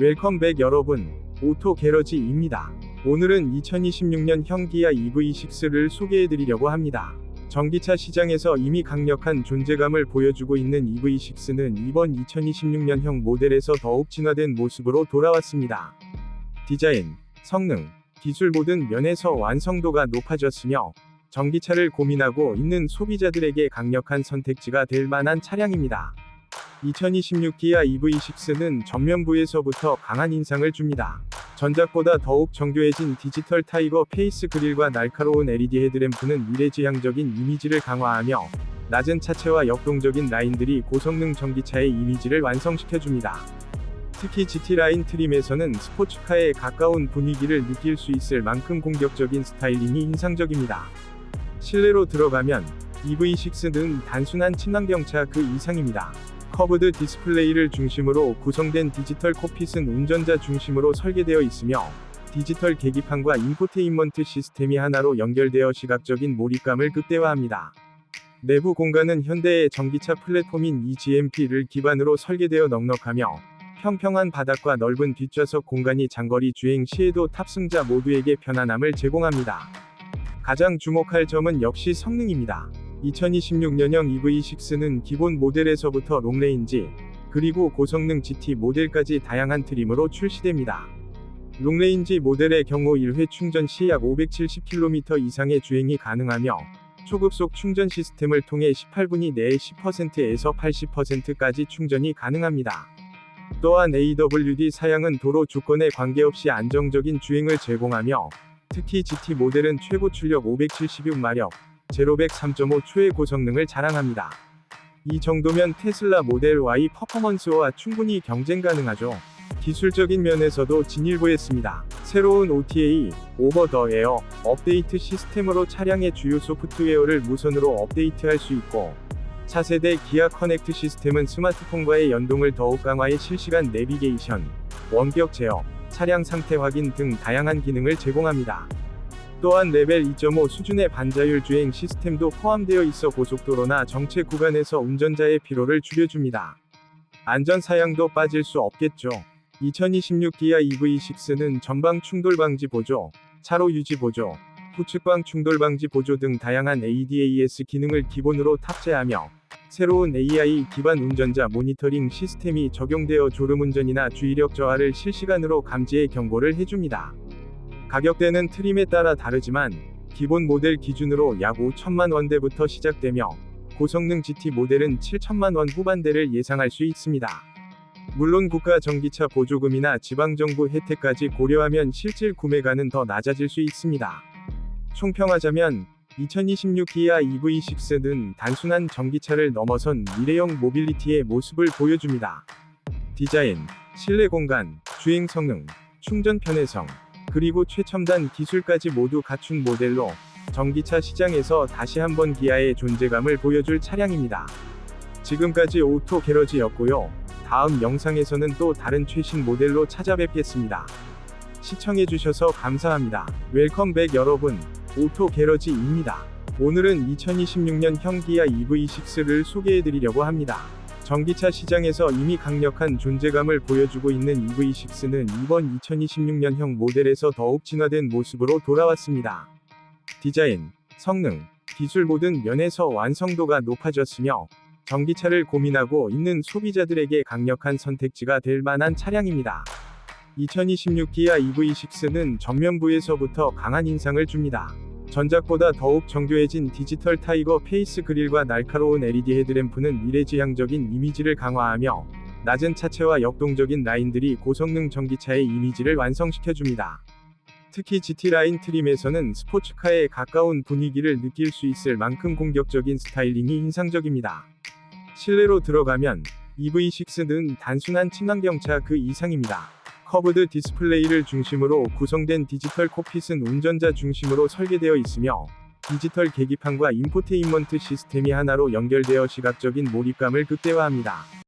웰컴백 여러분, 오토 게러지입니다. 오늘은 2026년 형 기아 EV6를 소개해드리려고 합니다. 전기차 시장에서 이미 강력한 존재감을 보여주고 있는 EV6는 이번 2026년형 모델에서 더욱 진화된 모습으로 돌아왔습니다. 디자인, 성능, 기술 모든 면에서 완성도가 높아졌으며 전기차를 고민하고 있는 소비자들에게 강력한 선택지가 될 만한 차량입니다. 2026 기아 EV6는 전면부에서부터 강한 인상을 줍니다. 전작보다 더욱 정교해진 디지털 타이거 페이스 그릴과 날카로운 LED 헤드램프는 미래지향적인 이미지를 강화하며 낮은 차체와 역동적인 라인들이 고성능 전기차의 이미지를 완성시켜줍니다. 특히 GT 라인 트림에서는 스포츠카에 가까운 분위기를 느낄 수 있을 만큼 공격적인 스타일링이 인상적입니다. 실내로 들어가면 EV6는 단순한 친환경차 그 이상입니다. 커브드 디스플레이를 중심으로 구성된 디지털 콕핏은 운전자 중심으로 설계되어 있으며 디지털 계기판과 인포테인먼트 시스템이 하나로 연결되어 시각적인 몰입감을 극대화합니다. 내부 공간은 현대의 전기차 플랫폼인 eGMP를 기반으로 설계되어 넉넉하며 평평한 바닥과 넓은 뒷좌석 공간이 장거리 주행 시에도 탑승자 모두에게 편안함을 제공합니다. 가장 주목할 점은 역시 성능입니다. 2026년형 EV6는 기본 모델에서부터 롱레인지, 그리고 고성능 GT 모델까지 다양한 트림으로 출시됩니다. 롱레인지 모델의 경우 1회 충전 시 약 570km 이상의 주행이 가능하며, 초급속 충전 시스템을 통해 18분이 내에 10%에서 80%까지 충전이 가능합니다. 또한 AWD 사양은 도로 조건에 관계없이 안정적인 주행을 제공하며, 특히 GT 모델은 최고 출력 576마력, 제로백 3.5 초의 고성능을 자랑합니다. 이 정도면 테슬라 모델 Y 퍼포먼스와 충분히 경쟁 가능하죠. 기술적인 면에서도 진일보했습니다. 새로운 OTA, 오버 더 에어, 업데이트 시스템으로 차량의 주요 소프트웨어를 무선으로 업데이트할 수 있고, 차세대 기아 커넥트 시스템은 스마트폰과의 연동을 더욱 강화해 실시간 내비게이션, 원격 제어, 차량 상태 확인 등 다양한 기능을 제공합니다. 또한 레벨 2.5 수준의 반자율 주행 시스템도 포함되어 있어 고속도로나 정체 구간에서 운전자의 피로를 줄여줍니다. 안전 사양도 빠질 수 없겠죠. 2026 기아 EV6는 전방 충돌 방지 보조, 차로 유지 보조, 후측방 충돌 방지 보조 등 다양한 ADAS 기능을 기본으로 탑재하며 새로운 AI 기반 운전자 모니터링 시스템이 적용되어 졸음운전이나 주의력 저하를 실시간으로 감지해 경고를 해줍니다. 가격대는 트림에 따라 다르지만 기본 모델 기준으로 약 5천만 원대부터 시작되며 고성능 GT 모델은 7천만 원 후반대를 예상할 수 있습니다. 물론 국가 전기차 보조금이나 지방정부 혜택까지 고려하면 실질 구매가는 더 낮아질 수 있습니다. 총평하자면 2026 기아 EV6는 단순한 전기차를 넘어선 미래형 모빌리티의 모습을 보여줍니다. 디자인, 실내 공간, 주행 성능, 충전 편의성, 그리고 최첨단 기술까지 모두 갖춘 모델로 전기차 시장에서 다시 한번 기아의 존재감을 보여줄 차량입니다. 지금까지 오토 게러지였고요. 다음 영상에서는 또 다른 최신 모델로 찾아뵙겠습니다. 시청해주셔서 감사합니다. 웰컴백 여러분, 오토 게러지입니다. 오늘은 2026년 형 기아 EV6를 소개해드리려고 합니다. 전기차 시장에서 이미 강력한 존재감을 보여주고 있는 EV6는 이번 2026년형 모델에서 더욱 진화된 모습으로 돌아왔습니다. 디자인, 성능, 기술 모든 면에서 완성도가 높아졌으며 전기차를 고민하고 있는 소비자들에게 강력한 선택지가 될 만한 차량입니다. 2026 기아 EV6는 전면부에서부터 강한 인상을 줍니다. 전작보다 더욱 정교해진 디지털 타이거 페이스 그릴과 날카로운 LED 헤드램프는 미래지향적인 이미지를 강화하며 낮은 차체와 역동적인 라인들이 고성능 전기차의 이미지를 완성시켜줍니다. 특히 GT 라인 트림에서는 스포츠카에 가까운 분위기를 느낄 수 있을 만큼 공격적인 스타일링이 인상적입니다. 실내로 들어가면 EV6는 단순한 친환경차 그 이상입니다. 커브드 디스플레이를 중심으로 구성된 디지털 콕핏은 운전자 중심으로 설계되어 있으며 디지털 계기판과 인포테인먼트 시스템이 하나로 연결되어 시각적인 몰입감을 극대화합니다.